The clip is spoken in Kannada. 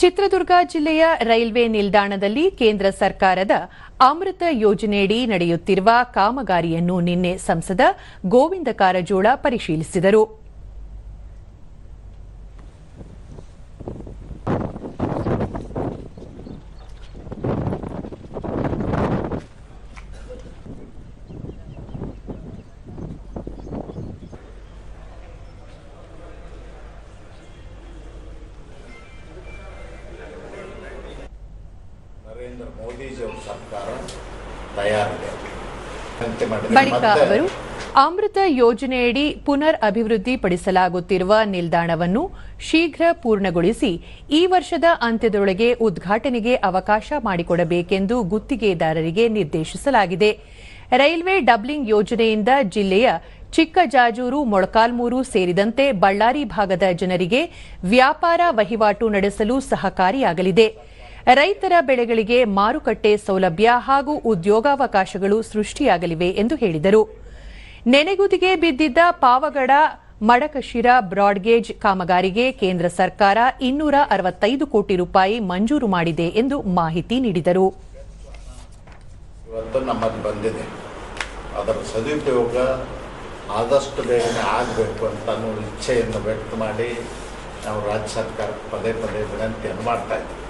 ಚಿತ್ರದುರ್ಗ ಜಿಲ್ಲೆಯ ರೈಲ್ವೆ ನಿಲ್ದಾಣದಲ್ಲಿ ಕೇಂದ್ರ ಸರ್ಕಾರದ ಅಮೃತ ಯೋಜನೆಯಡಿ ನಡೆಯುತ್ತಿರುವ ಕಾಮಗಾರಿಯನ್ನು ನಿನ್ನೆ ಸಂಸದ ಗೋವಿಂದ ಕಾರಜೋಳ ಪರಿಶೀಲಿಸಿದರು. ನರೇಂದ್ರ ಮೋದಿಜಿಯವರ ಸರ್ಕಾರ ತಯಾರಿದೆ. ಬಳಿಕ ಅವರು ಅಮೃತ ಯೋಜನೆಯಡಿ ಪುನರ್ ಅಭಿವೃದ್ಧಿಪಡಿಸಲಾಗುತ್ತಿರುವ ನಿಲ್ದಾಣವನ್ನು ಶೀಘ್ರ ಪೂರ್ಣಗೊಳಿಸಿ ಈ ವರ್ಷದ ಅಂತ್ಯದೊಳಗೆ ಉದ್ಘಾಟನೆಗೆ ಅವಕಾಶ ಮಾಡಿಕೊಡಬೇಕೆಂದು ಗುತ್ತಿಗೆದಾರರಿಗೆ ನಿರ್ದೇಶಿಸಲಾಗಿದೆ. ರೈಲ್ವೆ ಡಬ್ಲಿಂಗ್ ಯೋಜನೆಯಿಂದ ಜಿಲ್ಲೆಯ ಚಿಕ್ಕಜಾಜೂರು ಮೊಳಕಾಲ್ಮೂರು ಸೇರಿದಂತೆ ಬಳ್ಳಾರಿ ಭಾಗದ ಜನರಿಗೆ ವ್ಯಾಪಾರ ವಹಿವಾಟು ನಡೆಸಲು ಸಹಕಾರಿಯಾಗಲಿದೆ. ರೈತರ ಬೆಳೆಗಳಿಗೆ ಮಾರುಕಟ್ಟೆ ಸೌಲಭ್ಯ ಹಾಗೂ ಉದ್ಯೋಗಾವಕಾಶಗಳು ಸೃಷ್ಟಿಯಾಗಲಿವೆ ಎಂದು ಹೇಳಿದರು. ನೆನೆಗುದಿಗೆ ಬಿದ್ದಿದ್ದ ಪಾವಗಡ, ಮಡಕಶಿರ, ಬ್ರಾಡ್ಗೇಜ್ ಕಾಮಗಾರಿಗೆ ಕೇಂದ್ರ ಸರ್ಕಾರ ಇನ್ನೂರ ಅರವತ್ತೈದು ಕೋಟಿ ರೂಪಾಯಿ ಮಂಜೂರು ಮಾಡಿದೆ ಎಂದು ಮಾಹಿತಿ ನೀಡಿದರು. ಬಂದಿದೆ. ಅದರ ಸದುಪಯೋಗ ಆದಷ್ಟು ಬೇಗನೆ ಆಗಬೇಕು ಅಂತ ಅನ್ನೋ ಇಚ್ಛೆಯನ್ನು ವ್ಯಕ್ತ ಮಾಡಿ ನಾವು ರಾಜ್ಯ ಸರ್ಕಾರಕ್ಕೆ ಪದೇ ಪದೇ ವಿನಂತಿಯನ್ನು ಮಾಡ್ತಾ ಇದ್ದೀವಿ.